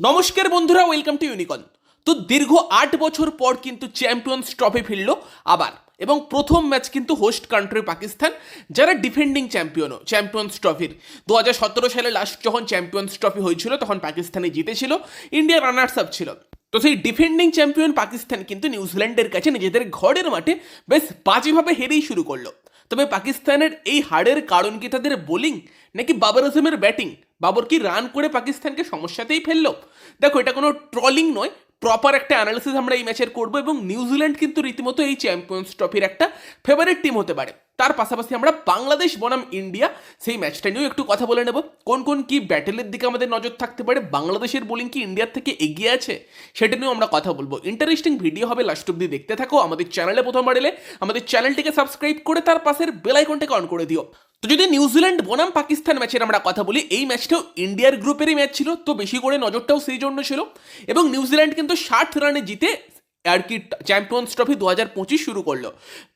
নমস্কার বন্ধুরা welcome to ইউনিকন তো দীর্ঘ আট বছর পর কিন্তু চ্যাম্পিয়ন্স ট্রফি ফিরল আবার, এবং প্রথম ম্যাচ কিন্তু হোস্ট কান্ট্রি পাকিস্তান, যারা ডিফেন্ডিং চ্যাম্পিয়নও চ্যাম্পিয়ন্স ট্রফির দু হাজার সতেরো সালে লাস্ট যখন চ্যাম্পিয়ন্স ট্রফি হয়েছিল, তখন পাকিস্তানে জিতেছিল ইন্ডিয়া রানার্স আপ ছিল। তো সেই ডিফেন্ডিং চ্যাম্পিয়ন পাকিস্তান কিন্তু নিউজিল্যান্ডের কাছে নিজেদের ঘরের মাঠে বেশ বাজেভাবে হেরেই শুরু করল। তবে পাকিস্তানের এই হারের কারণ কি তাদের বোলিং নাকি বাবর আজমের ব্যাটিং বাবর কি রান করে পাকিস্তানকে সমস্যাতেই ফেলল? দেখো, এটা কোনো ট্রলিং নয় প্রপার একটা অ্যানালিসিস আমরা এই ম্যাচের করব এবং নিউজিল্যান্ড কিন্তু রীতিমতো এই চ্যাম্পিয়ন্স ট্রফির একটা ফেভারিট টিম হতে পারে। তার পাশাপাশি আমরা বাংলাদেশ বনাম ইন্ডিয়া, সেই ম্যাচটা নিয়েও একটু কথা বলে নেব। কোন কোন কি ব্যাটেলের দিকে আমাদের নজর থাকতে পারে? বাংলাদেশের বোলিং কি ইন্ডিয়ার থেকে এগিয়ে আছে? সেটা নিয়েও আমরা কথা বলব। ইন্টারেস্টিং ভিডিও হবে লাস্ট অব্দি দেখতে থাকো। আমাদের চ্যানেলে প্রথমবার এলে আমাদের চ্যানেলটিকে সাবস্ক্রাইব করে তার পাশের বেল আইকনটাকে অন করে দিও। তো যদি নিউজিল্যান্ড বনাম পাকিস্তান ম্যাচের আমরা কথা বলি, এই ম্যাচটাও ইন্ডিয়ার গ্রুপেরই ম্যাচ ছিল, তো বেশি করে নজরটাও সেই জন্য ছিল। এবং নিউজিল্যান্ড কিন্তু ষাট রানে জিতে আর কি চ্যাম্পিয়ন্স ট্রফি দু হাজার পঁচিশ শুরু করল।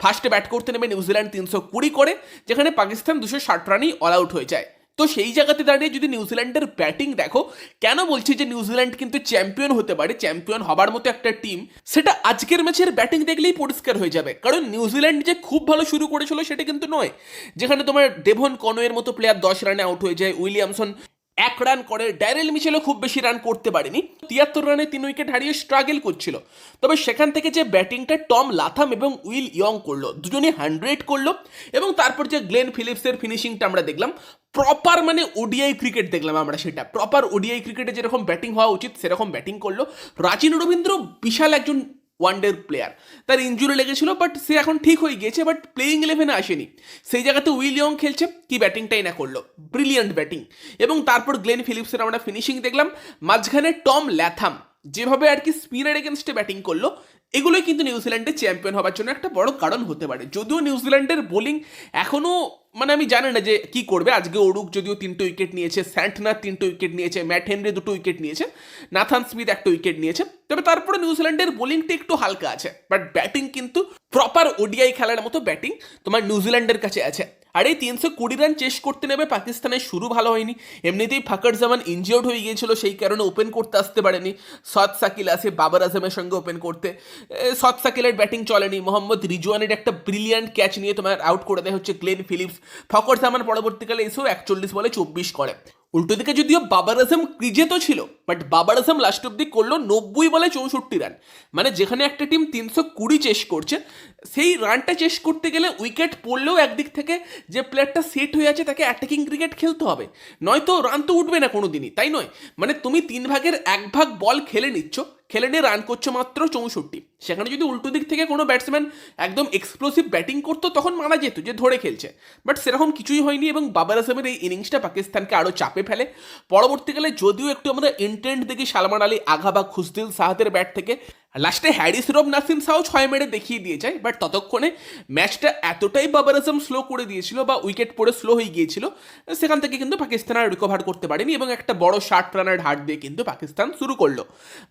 ফার্স্টে ব্যাট করতে নেমে নিউজিল্যান্ড তিনশো কুড়ি করে, যেখানে পাকিস্তান দুশো ষাট রানেই অল আউট হয়ে যায়। তো সেই জায়গাতে দাঁড়িয়ে যদি নিউজিল্যান্ডের ব্যাটিং দেখো, কেন বলছি যে নিউজিল্যান্ড কিন্তু চ্যাম্পিয়ন হতে পারে, চ্যাম্পিয়ন হবার মতো একটা টিম সেটা আজকের ম্যাচের ব্যাটিং দেখলেই পরিষ্কার হয়ে যাবে। কারণ নিউজিল্যান্ড যে খুব ভালো শুরু করেছিল সেটা কিন্তু নয়। যেখানে তোমার ডেভন কনোয়ের মতো প্লেয়ার দশ রানে আউট হয়ে যায় উইলিয়ামসন এক রান করে ড্যারেল মিচেলও খুব বেশি রান করতে পারেনি, তিয়াত্তর রানে তিন উইকেট হারিয়ে স্ট্রাগল করছিল। তবে সেখান থেকে যে ব্যাটিংটা টম লাথাম এবং উইল ইয়ং করল দুজনে হান্ড্রেড করল, এবং তারপর যে গ্লেন ফিলিপসের ফিনিশিংটা আমরা দেখলাম প্রপার মানে ওডিআই ক্রিকেট দেখলাম আমরা সেটা। প্রপার ওডিআই ক্রিকেটে যেরকম ব্যাটিং হওয়া উচিত, সেরকম ব্যাটিং করল। রাচিন রবীন্দ্র বিশাল একজন ওয়ানডের প্লেয়ার তার ইঞ্জুরি লেগেছিল বাট সে এখন ঠিক হয়ে গিয়েছে বাট প্লেইং ইলেভেনে আসেনি। সেই জায়গাতে উইল ইয়ং খেলছে, কি ব্যাটিংটাই না করল। ব্রিলিয়ান্ট ব্যাটিং এবং তারপর গ্লেন ফিলিপসের আমরা ফিনিশিং দেখলাম, মাঝখানে টম ল্যাথাম। যেভাবে আর কি স্পিনার এগেনস্টে ব্যাটিং করল, এগুলোই কিন্তু নিউজিল্যান্ডের চ্যাম্পিয়ন হওয়ার জন্য একটা বড় কারণ হতে পারে। যদিও নিউজিল্যান্ডের বোলিং এখনও মানে আমি জানি না যে কি করবে। আজকে ওরুক যদিও তিনটে উইকেট নিয়েছে স্যান্টনার তিনটে উইকেট নিয়েছে, ম্যাট হেনরি দুটো উইকেট নিয়েছে, নাথান স্মিথ একটা উইকেট নিয়েছে। তবে তারপরে নিউজিল্যান্ডের বোলিংটা একটু হালকা আছে বাট ব্যাটিং কিন্তু প্রপার ওডিআই খেলার মতো ব্যাটিং তোমার নিউজিল্যান্ডের কাছে আছে। আর এই তিনশো কুড়ি রান চেস করতে নেবে পাকিস্তানের শুরু ভালো হয়নি। এমনিতেই ফাকর জামান ইনজিওর্ড হয়ে গিয়েছিল, সেই কারণে ওপেন করতে আসতে পারেনি। সৎ সাকিল আসে বাবার আজমের সঙ্গে ওপেন করতে। সৎ সাকিলের ব্যাটিং চলেনি। মোহাম্মদ রিজওয়ানের একটা ব্রিলিয়ান্ট ক্যাচ নিয়ে তোমার আউট করে দেয় হচ্ছে গ্লেন ফিলিপস ফকর জামান পরবর্তীকালে এসেও একচল্লিশ বলে চব্বিশ করে। উল্টো দিকে যদিও বাবার আজম ক্রিজে তো ছিল বাট বাবার আজম লাস্ট অব্দি করল নব্বই বলে চৌষট্টি রান মানে যেখানে একটা টিম তিনশো কুড়ি চেস করছে, সেই রানটা চেস করতে গেলে উইকেট পড়লেও একদিক থেকে যে প্লেয়ারটা সেট হয়ে আছে, তাকে অ্যাটাকিং ক্রিকেট খেলতে হবে। নয়তো রান তো উঠবে না কোনো দিনই তাই নয়। মানে তুমি তিন ভাগের এক ভাগ বল খেলে নিচ্ছ খেলে রান করছে মাত্র চৌষট্টি। সেখানে যদি উল্টো দিক থেকে কোনো ব্যাটসম্যান একদম এক্সপ্লোসিভ ব্যাটিং করতো, তখন মানা যেত যে ধরে খেলছে। বাট সেরকম কিছুই হয়নি এবং বাবার আজমের এই ইনিংসটা পাকিস্তানকে আরও চাপে ফেলে। পরবর্তীকালে যদিও একটু আমরা ইন্টেন্ট দেখি সালমান আলী, আঘা বা খুসদিল সাহাদের ব্যাট থেকে লাস্টে হ্যারিস রব নাসিম সাও ছয় মেরে দেখিয়ে দিয়ে যায় বাট ততক্ষণে ম্যাচটা এতটাই বাবার আজম স্লো করে দিয়েছিল বা উইকেট পড়ে স্লো হয়ে গিয়েছিল, সেখান থেকে কিন্তু পাকিস্তান আর রিকভার করতে পারেনি এবং একটা বড় ষাট রানের হার দিয়ে কিন্তু পাকিস্তান শুরু করল।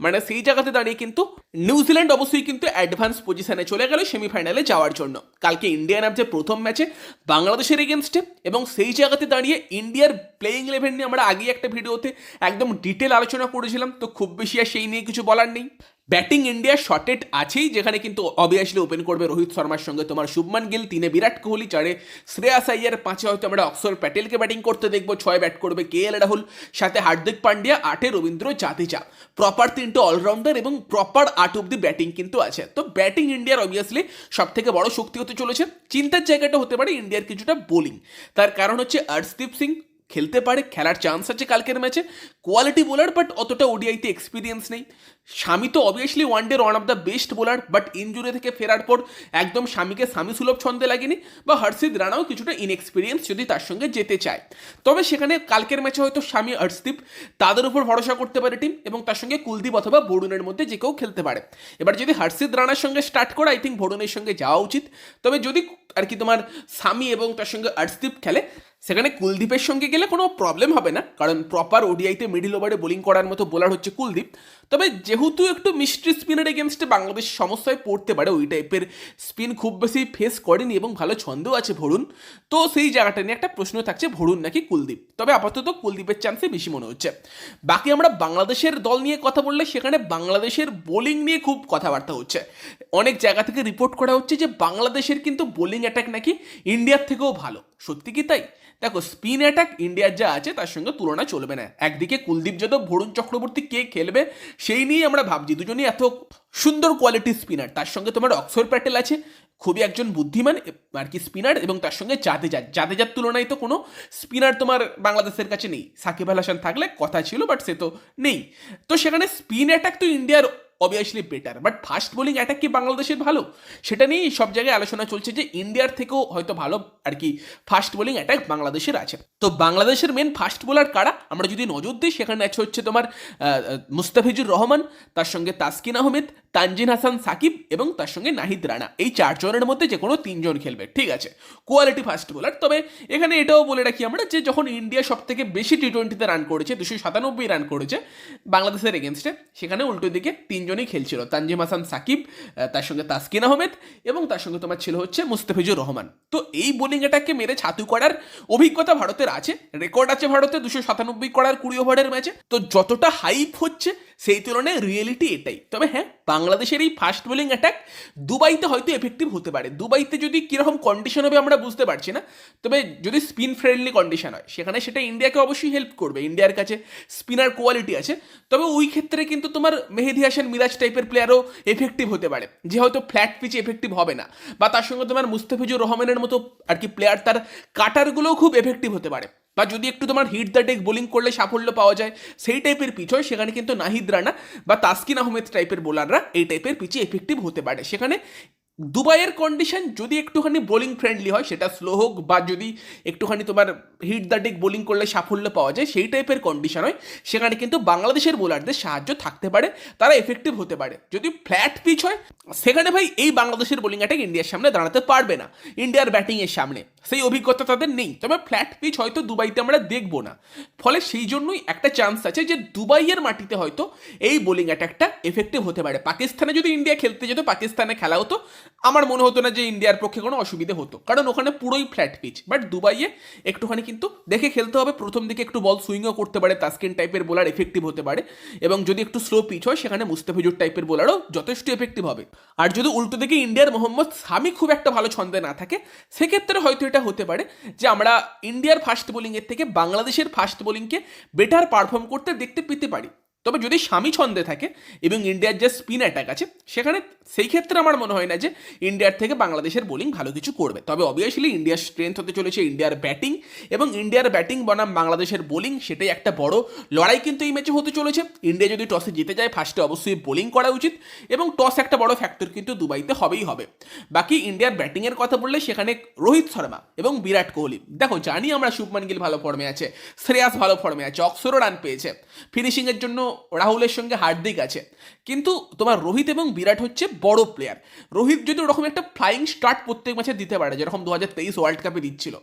মানে সেই জায়গাতে দাঁড়িয়ে কিন্তু নিউজিল্যান্ড অবশ্যই কিন্তু অ্যাডভান্স পজিশনে চলে গেল সেমিফাইনালে যাওয়ার জন্য। কালকে ইন্ডিয়ান যে প্রথম ম্যাচে বাংলাদেশের এগেনস্টে এবং সেই জায়গাতে দাঁড়িয়ে ইন্ডিয়ার প্লেইং ইলেভেন নিয়ে আমরা আগে একটা ভিডিওতে একদম ডিটেল আলোচনা করেছিলাম, তো খুব বেশি আর সেই নিয়ে কিছু বলার নেই। ব্যাটিং ইন্ডিয়া শর্টেড আছেই, যেখানে কিন্তু অবভিয়াসলি ওপেন করবে রোহিত শর্মার সঙ্গে। তোমার শুভমান গিল, তিনে বিরাট কোহলি, চারে শ্রেয়াস আইয়ার, পাঁচে হয়তো আমরা অক্সর প্যাটেলকে ব্যাটিং করতে দেখব। ছয় ব্যাট করবে কে এল রাহুল, সাথে হার্দিক পান্ডিয়া, আটে রবীন্দ্র জাদেজা। প্রপার তিনটে অলরাউন্ডার এবং প্রপার আট অব্দি ব্যাটিং কিন্তু আছে। তো ব্যাটিং ইন্ডিয়ার অবভিয়াসলি সব থেকে বড় শক্তি হতে চলেছে। চিন্তার জায়গাটা হতে পারে ইন্ডিয়ার কিছুটা বোলিং তার কারণ হচ্ছে হর্ষদীপ সিং খেলতে পারে, খেলার চান্স আছে কালকের ম্যাচে কোয়ালিটি বোলার বাট অতটা ওডিআইতে এক্সপিরিয়েন্স নেই। স্বামী তো অবভিয়াসলি ওয়ান ডের one of the best bowler but injury থেকে ফেরার পর একদম স্বামীকে স্বামী সুলভ ছন্দে লাগেনি বা হর্ষিদ রানাও কিছুটা ইনএক্সপিরিয়েন্স যদি তার সঙ্গে যেতে চায়। তবে সেখানে কালকের ম্যাচে হয়তো স্বামী হর্ষদীপ তাদের উপর ভরসা করতে পারে টিম এবং তার সঙ্গে কুলদীপ অথবা বরুণের মধ্যে যে কেউ খেলতে পারে। এবার যদি হর্ষিদ রানার সঙ্গে স্টার্ট করে আই থিঙ্ক বরুণের সঙ্গে যাওয়া উচিত। তবে যদি আর কি তোমার স্বামী এবং তার সঙ্গে হর্ষদীপ খেলে, সেখানে কুলদীপের সঙ্গে গেলে কোনো প্রবলেম হবে না। কারণ প্রপার ওডিআইতে মিডিল ওভারে বোলিং করার মতো বোলার হচ্ছে কুলদীপ। তবে যেহেতু একটু মিস্ট্রি স্পিনের এগেনস্টে বাংলাদেশ সমস্যায় পড়তে পারে, ওই টাইপের স্পিন খুব বেশি ফেস করেনি এবং ভালো ছন্দও আছে ভরুন। তো সেই জায়গাটা নিয়ে একটা প্রশ্ন থাকছে, ভরুন নাকি কুলদীপ? তবে আপাতত কুলদীপের চান্সে বেশি মনে হচ্ছে। বাকি আমরা বাংলাদেশের দল নিয়ে কথা বললে সেখানে বাংলাদেশের বোলিং নিয়ে খুব কথাবার্তা হচ্ছে। অনেক জায়গা থেকে রিপোর্ট করা হচ্ছে যে বাংলাদেশের কিন্তু বোলিং অ্যাটাক নাকি ইন্ডিয়ার থেকেও ভালো। সত্যি কি তাই? দেখো স্পিন অ্যাটাক ইন্ডিয়ার যা আছে তার সঙ্গে তুলনা চলবে না। একদিকে কুলদীপ যাদব ভরুণ চক্রবর্তী কে খেলবে সেই নিয়েই আমরা ভাবছি, দুজনই এত সুন্দর কোয়ালিটির স্পিনার তার সঙ্গে তোমার অক্সর প্যাটেল আছে, খুবই একজন বুদ্ধিমান আর কি স্পিনার এবং তার সঙ্গে জাদেজা। জাদেজার তুলনায় তো কোনো স্পিনার তোমার বাংলাদেশের কাছে নেই। সাকিব আল হাসান থাকলে কথা ছিল বাট সে তো নেই। তো সেখানে স্পিন অ্যাটাক তো ইন্ডিয়ার obviously better but fast bowling attack কি বাংলাদেশের ভালো? সেটা নিয়েই সব জায়গায় আলোচনা চলছে যে ইন্ডিয়ার থেকেও হয়তো ভালো আর কি ফাস্ট বোলিং অ্যাটাক বাংলাদেশের আছে। তো বাংলাদেশের মেন ফাস্ট বোলার কারা? আমরা যদি নজর দিই, সেখানে আছে হচ্ছে তোমার মুস্তাফিজুর রহমান, তার সঙ্গে তাসকিন আহমেদ, তানজিন হাসান সাকিব এবং তার সঙ্গে নাহিদ রানা। এই চারজনের মধ্যে যে কোনো তিনজন খেলবে, ঠিক আছে? কোয়ালিটি ফাস্ট বোলার তবে এখানে এটাও বলে রাখি আমরা যে যখন ইন্ডিয়া সব থেকে বেশি টি টোয়েন্টিতে রান করেছে, দুশো সাতানব্বই রান করেছে, বাংলাদেশের এগেনস্টে সেখানে উল্টো দিকে তিনজনই খেলছিল, তানজিম হাসান, সাকিব তার সঙ্গে তাসকিন আহমেদ এবং তার সঙ্গে তোমার ছিল হচ্ছে মুস্তাফিজুর রহমান। তো এই বোলিং অ্যাটাককে মেরে ছাতু করার অভিজ্ঞতা ভারতের আছে রেকর্ড আছে ভারতে দুশো সাতানব্বই করার কুড়ি ওভারের ম্যাচে তো যতটা হাইপ হচ্ছে সেই তুলনায় রিয়েলিটি এটাই। তবে হ্যাঁ বাংলাদেশের এই ফাস্ট বোলিং অ্যাটাক দুবাইতে হয়তো এফেক্টিভ হতে পারে। দুবাইতে যদি কীরকম কন্ডিশন হবে আমরা বুঝতে পারছি না। তবে যদি স্পিন ফ্রেন্ডলি কন্ডিশন হয়, সেখানে সেটা ইন্ডিয়াকে অবশ্যই হেল্প করবে। ইন্ডিয়ার কাছে স্পিনার কোয়ালিটি আছে। তবে ওই ক্ষেত্রে কিন্তু তোমার মেহেদি হাসান, মিরাজ টাইপের প্লেয়ারও এফেক্টিভ হতে পারে। যে হয়তো ফ্ল্যাট পিচে এফেক্টিভ হবে না। বা তার সঙ্গে তোমার মুস্তাফিজুর রহমানের মতো আর কি প্লেয়ার তার কাটারগুলোও খুব এফেক্টিভ হতে পারে। বা যদি একটু তোমার হিট দ্য ডেক বোলিং করলে সাফল্য পাওয়া যায়, সেই টাইপের পিচ হয়। সেখানে কিন্তু নাহিদ রানা বা তাসকিন আহমেদ টাইপের বোলাররা এই টাইপের পিচে এফেক্টিভ হতে পারে। সেখানে দুবাইয়ের কন্ডিশন যদি একটুখানি বোলিং ফ্রেন্ডলি হয়, সেটা স্লো হোক বা যদি একটুখানি তোমার হিট দ্য ডেক বোলিং করলে সাফল্য পাওয়া যায়, সেই টাইপের কন্ডিশন হয়। সেখানে কিন্তু বাংলাদেশের বোলারদের সাহায্য থাকতে পারে, তারা এফেক্টিভ হতে পারে। যদি ফ্ল্যাট পিচ হয়, সেখানে ভাই এই বাংলাদেশের বোলিং অ্যাটাক ইন্ডিয়ার সামনে দাঁড়াতে পারবে না। ইন্ডিয়ার ব্যাটিংয়ের সামনে। সেই অভিজ্ঞতা তাদের নেই। তবে ফ্ল্যাট পিচ হয়তো দুবাইতে আমরা দেখব না। ফলে সেই জন্যই একটা চান্স আছে যে দুবাইয়ের মাটিতে হয়তো এই বোলিং অ্যাটাকটা এফেক্টিভ হতে পারে। পাকিস্তানে যদি ইন্ডিয়া খেলতে যেত, পাকিস্তানে খেলা হতো আমার মনে হতো না যে ইন্ডিয়ার পক্ষে কোনো অসুবিধে হতো। কারণ ওখানে পুরোই ফ্ল্যাট পিচ বাট দুবাইয়ে একটুখানি কিন্তু দেখে খেলতে হবে, প্রথম দিকে একটু বল সুইংও করতে পারে, তাস্কিন টাইপের বোলার এফেক্টিভ হতে পারে। এবং যদি একটু স্লো পিচ হয়, সেখানে মুস্তাফিজুর টাইপের বোলারও যথেষ্ট এফেক্টিভ হবে। আর যদি উল্টো দিকে ইন্ডিয়ার মোহাম্মদ সামি খুব একটা ভালো ছন্দে না থাকে, সেক্ষেত্রে হয়তো এটা হতে পারে যে আমরা ইন্ডিয়ার ফাস্ট বোলিংয়ের থেকে বাংলাদেশের ফাস্ট বোলিংকে বেটার পারফর্ম করতে দেখতে পেতে পারি। তবে যদি স্বামী ছন্দে থাকে এবং ইন্ডিয়ার যে স্পিন অ্যাটাক আছে, সেখানে সেই ক্ষেত্রে আমার মনে হয় না যে ইন্ডিয়ার থেকে বাংলাদেশের বোলিং ভালো কিছু করবে। তবে অবভিয়াসলি ইন্ডিয়ার স্ট্রেংথ হতে চলেছে ইন্ডিয়ার ব্যাটিং এবং ইন্ডিয়ার ব্যাটিং বনাম বাংলাদেশের বোলিং, সেটাই একটা বড় লড়াই কিন্তু এই ম্যাচে হতে চলেছে। ইন্ডিয়া যদি টসে জিতে যায় ফার্স্টে অবশ্যই বোলিং করা উচিত এবং টস একটা বড় ফ্যাক্টর কিন্তু দুবাইতে হবেই হবে। বাকি ইন্ডিয়ার ব্যাটিংয়ের কথা বললে সেখানে রোহিত শর্মা এবং বিরাট কোহলি। দেখো, জানি আমরা শুভমান গিল ভালো ফর্মে আছে, শ্রেয়াস ভালো ফর্মে আছে, অক্সরও রান পেয়েছে। ফিনিশিংয়ের জন্য রাহুলের সঙ্গে হার্দিক আছে। কিন্তু তোমার রোহিত এবং বিরাট হচ্ছে বড় প্লেয়ার রোহিত যদি ওরকম একটা ফ্লাইং স্টার্ট প্রত্যেক ম্যাচে দিতে পারে, যেরকম দু হাজার তেইশ ওয়ার্ল্ড কাপে দিচ্ছিল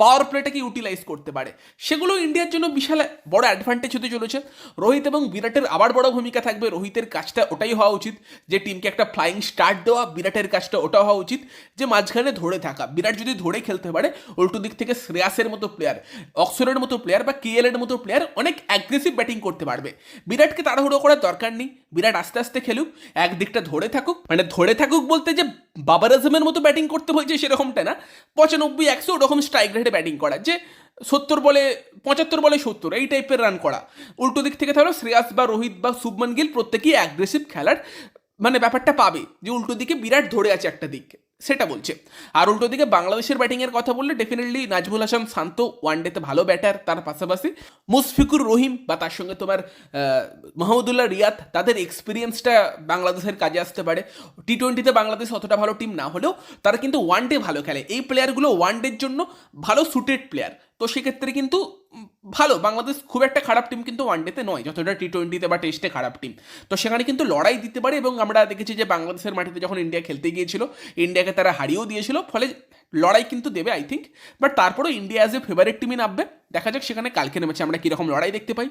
পাওয়ার প্লেটাকে ইউটিলাইজ করতে পারে। সেগুলো ইন্ডিয়ার জন্য বিশাল বড় অ্যাডভান্টেজ হতে চলেছে। রোহিত এবং বিরাটের আবার বড় ভূমিকা থাকবে। রোহিতের কাজটা ওটাই হওয়া উচিত যে টিমকে একটা ফ্লাইং স্টার্ট দেওয়া, বিরাটের কাজটা ওটা হওয়া উচিত যে মাঝখানে ধরে থাকা। বিরাট যদি ধরে খেলতে পারে, উল্টো দিক থেকে শ্রেয়াসের মতো প্লেয়ার অক্সরের মতো প্লেয়ার বা কেএল এর মতো প্লেয়ার অনেক অ্যাগ্রেসিভ ব্যাটিং করতে পারবে। বিরাটকে তাড়াহুড়ো করার দরকার নেই। বিরাট আস্তে আস্তে খেলুক, একদিকটা ধরে থাকুক। মানে ধরে থাকুক বলতে যে বাবার আজমের মতো ব্যাটিং করতে বলছে সেরকমটা না। পঁচানব্বই, একশো ওরকম স্ট্রাইক রেটে ব্যাটিং করা। যে সত্তর বলে, পঁচাত্তর বলে সত্তর, এই টাইপের রান করা। উল্টো দিক থেকে তাহলে শ্রেয়াস বা রোহিত বা শুভমান গিল প্রত্যেকেই অ্যাগ্রেসিভ খেলার মানে ব্যাপারটা পাবে। যে উল্টো দিকে বিরাট ধরে আছে একটা দিক। সেটা বলছে। আর উল্টো দিকে বাংলাদেশের ব্যাটিংয়ের কথা বললে ডেফিনেটলি নাজমুল হাসান শান্ত ওয়ানডেতে ভালো ব্যাটার তার পাশাপাশি মুশফিকুর রহিম বা তার সঙ্গে তোমার মাহমুদুল্লাহ রিয়াদ, তাদের এক্সপিরিয়েন্সটা বাংলাদেশের কাজে আসতে পারে। টি টোয়েন্টিতে বাংলাদেশ অতটা ভালো টিম না হলেও তারা কিন্তু ওয়ান ডে ভালো খেলে। এই প্লেয়ারগুলো ওয়ান ডের জন্য ভালো সুটেড প্লেয়ার তো সেক্ষেত্রে কিন্তু ভালো, বাংলাদেশ খুব একটা খারাপ টিম কিন্তু ওয়ানডেতে নয়, যতটা টি টোয়েন্টিতে বা টেস্টে খারাপ টিম তো সেখানে কিন্তু লড়াই দিতে পারে এবং আমরা দেখেছি যে বাংলাদেশের মাটিতে যখন ইন্ডিয়া খেলতে গিয়েছিল ইন্ডিয়াকে তারা হারিয়েও দিয়েছিল, ফলে লড়াই কিন্তু দেবে আই থিঙ্ক বাট তারপরেও ইন্ডিয়া অ্যাজ এ ফেভারিট টিমই নামবে। দেখা যাক সেখানে কালকের ম্যাচে আমরা কীরকম লড়াই দেখতে পাই।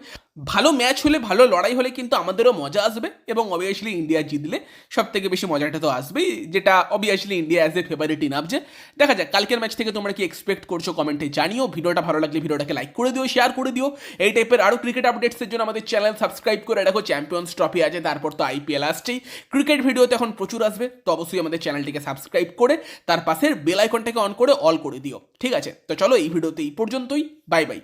ভালো ম্যাচ হলে, ভালো লড়াই হলে কিন্তু আমাদেরও মজা আসবে এবং অবভিয়াসলি ইন্ডিয়া জিতলে সব থেকে বেশি মজাটা তো আসবেই, যেটা obviously India as a favourite in নামছে। দেখা যাক, কালকের ম্যাচ থেকে তোমরা কি এক্সপেক্ট করছ কমেন্টে জানিও। ভিডিওটা ভালো লাগলে ভিডিওটাকে লাইক করে দিও শেয়ার করে দিও। এই টাইপের আরও ক্রিকেট আপডেটসের জন্য আমাদের চ্যানেল সাবস্ক্রাইব করে রাখো। চ্যাম্পিয়ন্স ট্রফি আছে, তারপর তো আইপিএল আসছেই। ক্রিকেট ভিডিও তো এখন প্রচুর আসবে, তো অবশ্যই আমাদের চ্যানেলটিকে সাবস্ক্রাইব করে, তার পাশের বেল আইকনটাকে অন করে অল করে দিও। ঠিক আছে, তো চলো এই ভিডিওতে এই পর্যন্তই। Bye bye.